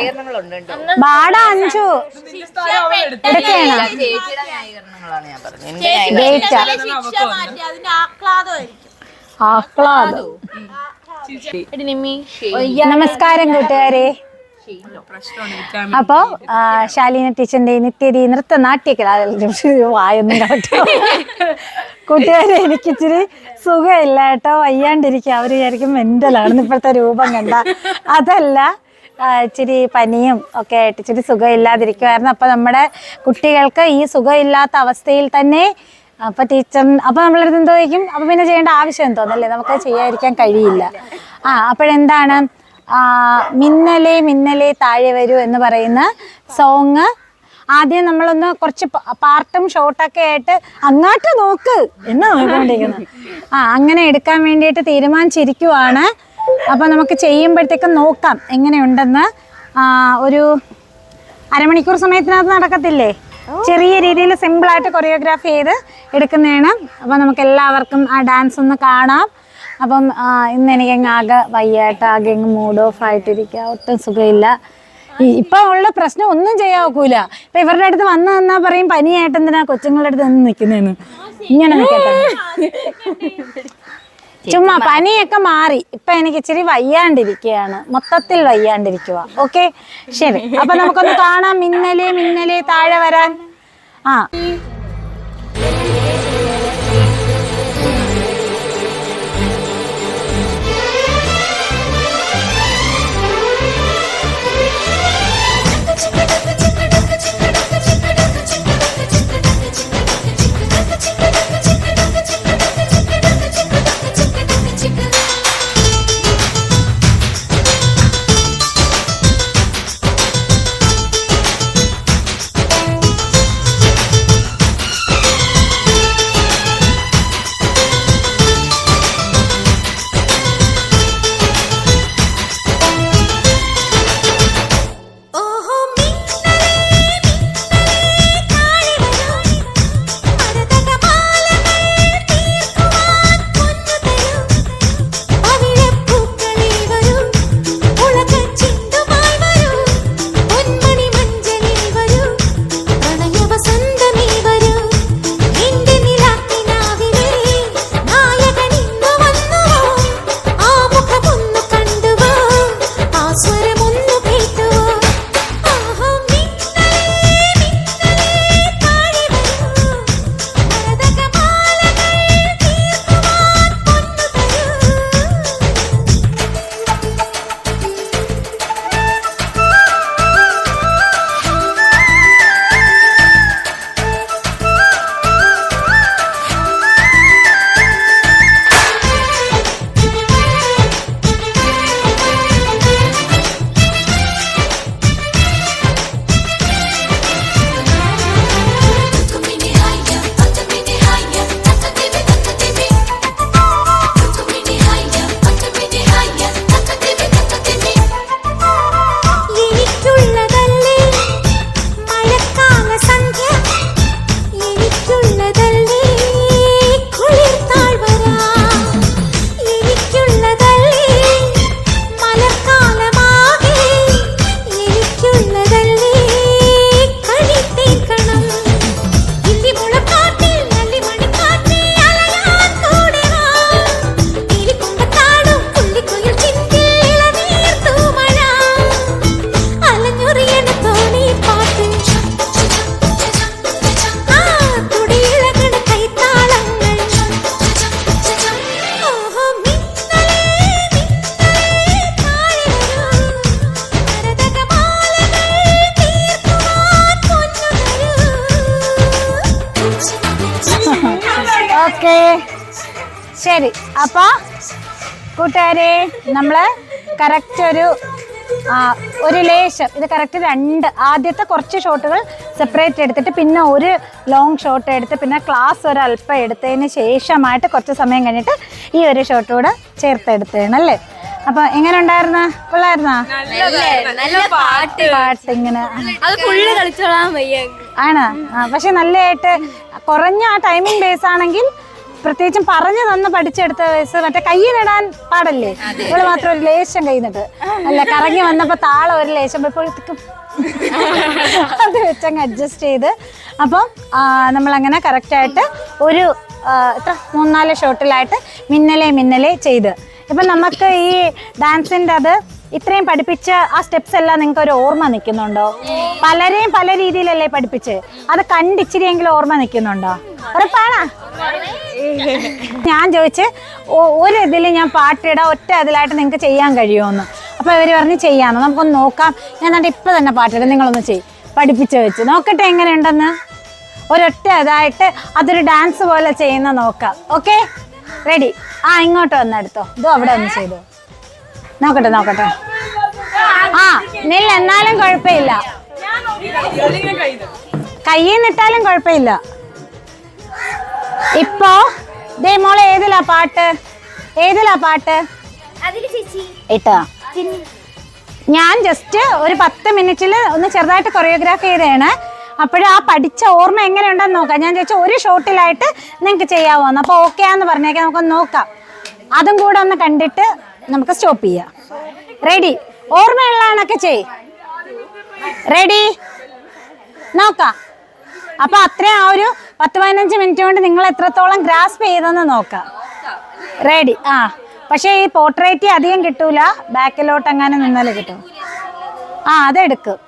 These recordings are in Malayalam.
ന്യായീകരണങ്ങളുണ്ട്. ബാട അഞ്ചു. ചേച്ചിയുടെ ന്യായീകരണങ്ങളാണ് ഞാൻ പറഞ്ഞത്. എന്റെ ആഹ്ലാദം. നമസ്കാരം കൂട്ടുകാരെ. അപ്പോ ശാലീന ടീച്ചറിന്റെ നിത്യതി നൃത്ത നാട്യകല വായൊന്നും കേട്ടോ കൂട്ടുകാരെ എനിക്ക് ഇച്ചിരി സുഖമില്ല കേട്ടോ. വയ്യാണ്ടിരിക്കുക. അവർ വിചാരിക്കും മെന്റലാണെന്ന് ഇപ്പോഴത്തെ രൂപം കണ്ട. അതല്ല ഇച്ചിരി പനിയും ഒക്കെ ആയിട്ട് ഇച്ചിരി സുഖമില്ലാതിരിക്കുമായിരുന്നു അപ്പോൾ നമ്മുടെ കുട്ടികൾക്ക് ഈ സുഖമില്ലാത്ത അവസ്ഥയിൽ തന്നെ അപ്പോൾ ടീച്ചർ അപ്പോൾ നമ്മളടുത്ത് എന്തോ ചോദിക്കും? അപ്പം പിന്നെ ചെയ്യേണ്ട ആവശ്യം എന്തോ അല്ലേ നമുക്ക് ചെയ്യാതിരിക്കാൻ കഴിയില്ല. ആ അപ്പോഴെന്താണ്? മിന്നലേ മിന്നലേ താഴെ വരൂ എന്ന് പറയുന്ന സോങ് ആദ്യം നമ്മളൊന്ന് കുറച്ച് പാർട്ടും ഷോർട്ടൊക്കെ ആയിട്ട് അങ്ങോട്ട് നോക്ക് എന്നാ നോക്കിക്കൊണ്ടിരിക്കുന്നത് ആ അങ്ങനെ എടുക്കാൻ വേണ്ടിയിട്ട് തീരുമാനിച്ചിരിക്കുവാണ്. അപ്പൊ നമുക്ക് ചെയ്യുമ്പോഴത്തേക്കും നോക്കാം എങ്ങനെയുണ്ടെന്ന്. ഒരു അരമണിക്കൂർ സമയത്തിനകത്ത് നടക്കത്തില്ലേ? ചെറിയ രീതിയിൽ സിമ്പിളായിട്ട് കൊറിയോഗ്രാഫി ചെയ്ത് എടുക്കുന്നതാണ്. അപ്പം നമുക്ക് എല്ലാവർക്കും ആ ഡാൻസ് ഒന്ന് കാണാം. അപ്പം ഇന്ന് എനിക്ക് അങ്ങ് ആകെ വയ്യായിട്ട് ആകെ അങ്ങ് മൂഡ് ഓഫ് ആയിട്ടിരിക്കുക. ഒട്ടും സുഖമില്ല. ഇപ്പൊ ഉള്ള പ്രശ്നം ഒന്നും ചെയ്യാൻ ഒക്കൂല ഇപ്പൊ ഇവരുടെ അടുത്ത് വന്നു നിന്നാ പറയും പനിയായിട്ട് എന്തിനാ കൊച്ചുങ്ങളുടെ അടുത്ത് നിന്ന് നിൽക്കുന്നതെന്ന് ഇങ്ങനെ നിൽക്കട്ടെ ചുമ്മാ പനിയൊക്കെ മാറി. ഇപ്പൊ എനിക്ക് ഇച്ചിരി വയ്യാണ്ടിരിക്കുകയാണ്. മൊത്തത്തിൽ വയ്യാണ്ടിരിക്കുക ഓക്കെ? ശരി. അപ്പൊ നമുക്കൊന്ന് കാണാം. മിന്നലേ മിന്നലേ താഴെ വരാൻ. ആ. ശരി. അപ്പൊ കൂട്ടുകാരെ നമ്മൾ കറക്റ്റ് ഒരു ഒരു ലേശം ഇത് കറക്റ്റ് രണ്ട് ആദ്യത്തെ കുറച്ച് ഷോട്ടുകൾ സെപ്പറേറ്റ് എടുത്തിട്ട് പിന്നെ ഒരു ലോങ് ഷോട്ട് എടുത്ത് പിന്നെ ക്ലാസ് ഒരല്പം എടുത്തതിന് ശേഷമായിട്ട് കുറച്ച് സമയം കഴിഞ്ഞിട്ട് ഈ ഒരു ഷോട്ട് കൂടെ ചേർത്തെടുത്തേണ് അല്ലേ? അപ്പൊ എങ്ങനെ ഉണ്ടായിരുന്ന? കൊള്ളായിരുന്ന? നല്ല പാട്ട്. പാട്ട് ഇങ്ങനെ. ആണ്? പക്ഷെ നല്ലതായിട്ട് കുറഞ്ഞ ആ ടൈമിംഗ് ബേസ് ആണെങ്കിൽ പ്രത്യേകിച്ചും പറഞ്ഞു തന്ന് പഠിച്ചെടുത്ത വയസ്സ് മറ്റേ കയ്യിലിടാൻ പാടല്ലേ? ഇവിടെ മാത്രം ഒരു ലേശം കഴിഞ്ഞിട്ട് അല്ല കറങ്ങി വന്നപ്പോ താളം ഒരു ലേശം ഇപ്പോഴത്തേക്കും അത് വെച്ചങ്ങ് അഡ്ജസ്റ്റ് ചെയ്ത്. അപ്പം നമ്മളങ്ങനെ കറക്റ്റായിട്ട് ഒരു എത്ര? മൂന്നാൽ ഷോട്ടിലായിട്ട് മിന്നലെ മിന്നലെ ചെയ്ത്. ഇപ്പം നമുക്ക് ഈ ഡാൻസിന്റെ അത് ഇത്രയും പഠിപ്പിച്ച ആ സ്റ്റെപ്സ് എല്ലാം നിങ്ങൾക്ക് ഒരു ഓർമ്മ നിൽക്കുന്നുണ്ടോ? പലരെയും പല രീതിയിലല്ലേ പഠിപ്പിച്ച്? അത് കണ്ടിച്ചിരിയെങ്കിലും ഓർമ്മ നിൽക്കുന്നുണ്ടോ? ഉറപ്പാണോ? ഞാൻ ചോദിച്ച് "ഒ- ഒരു ഇതിൽ ഞാൻ പാട്ടിടാം ഒറ്റ അതിലായിട്ട് നിങ്ങൾക്ക് ചെയ്യാൻ കഴിയുമെന്ന് അപ്പോൾ ഇവർ പറഞ്ഞ് ചെയ്യാമെന്ന് നമുക്കൊന്ന് നോക്കാം. ഞാൻ എന്നിട്ട് ഇപ്പം തന്നെ പാട്ടിടാം നിങ്ങളൊന്ന് ചെയ്യും. പഠിപ്പിച്ച് വെച്ച്. നോക്കട്ടെ എങ്ങനെയുണ്ടെന്ന്? ഒരൊറ്റ ഇതായിട്ട് അതൊരു ഡാൻസ് പോലെ ചെയ്യുന്ന നോക്കാം. ഓക്കെ? റെഡി. ആ ഇങ്ങോട്ട് വന്നെടുത്തോ ഇതോ അവിടെ ഒന്ന് ചെയ്തു. നോക്കട്ടെ നോക്കട്ടെ. ആ നെല്ല് എന്നാലും കുഴപ്പമില്ല. കയ്യിൽ നിന്നിട്ടാലും കുഴപ്പമില്ല. ഇപ്പോ? ദേ മോളെ ഏതിലാ പാട്ട്? ഏതിലാ പാട്ട്? ഇട്ടോ? ഞാൻ ജസ്റ്റ് ഒരു പത്ത് മിനിറ്റിൽ ഒന്ന് ചെറുതായിട്ട് കൊറിയോഗ്രാഫ് ചെയ്തതാണ് അപ്പോഴും ആ പഠിച്ച ഓർമ്മ എങ്ങനെയുണ്ടെന്ന് നോക്കാം. ഞാൻ ചോദിച്ചാൽ ഒരു ഷോട്ടിലായിട്ട് നിങ്ങൾക്ക് ചെയ്യാവോന്ന് അപ്പോൾ ഓക്കെ ആന്ന് പറഞ്ഞേക്കാം നമുക്കൊന്ന് നോക്കാം. അതും കൂടെ ഒന്ന് കണ്ടിട്ട് നമുക്ക് സ്റ്റോപ്പ് ചെയ്യാം. റെഡി ഓർമ്മയുള്ളതാണൊക്കെ ചെയ് റെഡി നോക്കാം. അപ്പൊ അത്രയും ആ ഒരു പത്ത് പതിനഞ്ച് മിനിറ്റ് കൊണ്ട് നിങ്ങൾ എത്രത്തോളം ഗ്രാസ്പ് ചെയ്തെന്ന് നോക്കാം. റെഡി ആ. പക്ഷേ ഈ പോർട്രേറ്റ് അധികം കിട്ടൂല. ബാക്കിലോട്ട് അങ്ങനെ നിന്നാലേ കിട്ടും. ആ അതെടുക്കും.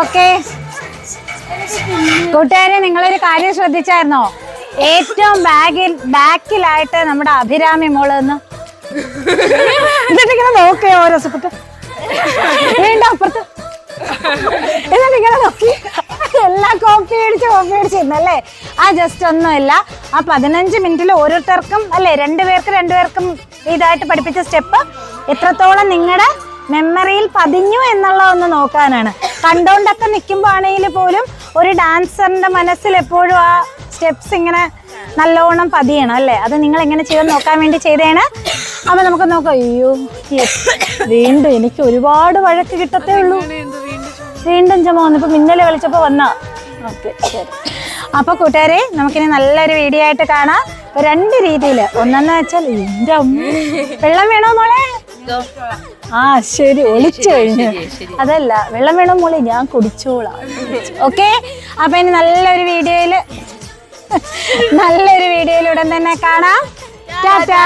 ഓക്കെ. കൂട്ടുകാരെ നിങ്ങളൊരു കാര്യം ശ്രദ്ധിച്ചായിരുന്നോ? ഏറ്റവും ബാഗിൽ ബാക്കിലായിട്ട് നമ്മുടെ അഭിരാമി മോൾ നിന്ന് എന്നിട്ടിങ്ങനെ നോക്കേ ഓരോ സുഹൃത്ത്. വീണ്ടും അപ്പുറത്ത്. എന്നിട്ടിങ്ങനെ നോക്കി. എല്ലാം കോപ്പി അടിച്ച് കോപ്പി അടിച്ചിരുന്നല്ലേ ആ ജസ്റ്റ് ഒന്നുമില്ല. ആ പതിനഞ്ച് മിനിറ്റിൽ ഓരോരുത്തർക്കും അല്ലേ രണ്ടുപേർക്ക് രണ്ടുപേർക്കും ഇതായിട്ട് പഠിപ്പിച്ച സ്റ്റെപ്പ്. എത്രത്തോളം നിങ്ങളുടെ മെമ്മറിയിൽ പതിഞ്ഞു എന്നുള്ള ഒന്ന് നോക്കാനാണ്. കണ്ടോണ്ടൊക്കെ നിൽക്കുമ്പോൾ ആണെങ്കിൽ പോലും ഒരു ഡാൻസറിന്റെ മനസ്സിൽ എപ്പോഴും ആ സ്റ്റെപ്സ് ഇങ്ങനെ നല്ലോണം പതിയണം അല്ലേ? അത് നിങ്ങൾ എങ്ങനെ ചെയ്തെന്ന് നോക്കാൻ വേണ്ടി ചെയ്തേണ്? അപ്പൊ നമുക്ക് നോക്കാം. അയ്യോ വീണ്ടും എനിക്ക് ഒരുപാട് വഴക്ക് കിട്ടത്തേ ഉള്ളൂ. വീണ്ടും ചുമ വന്നിപ്പോ മിന്നൽ കളിച്ചപ്പോ വന്ന. ഓക്കെ ശരി. അപ്പൊ കൂട്ടുകാരെ നമുക്കിനി നല്ലൊരു വീഡിയോ ആയിട്ട് കാണാം. രണ്ട് രീതിയിൽ ഒന്നെന്ന് വെച്ചാൽ അമ്മ. വെള്ളം വേണോ മോളെ? ആ ശരി ഒളിച്ചു കഴിഞ്ഞു. അതല്ല വെള്ളം വേണം മോളെ ഞാൻ കുടിച്ചോളാം. ഓക്കെ? അപ്പൊ ഇനി നല്ലൊരു വീഡിയോയിൽ നല്ലൊരു വീഡിയോയിൽ ഉടൻ തന്നെ കാണാം. ടാറ്റാ.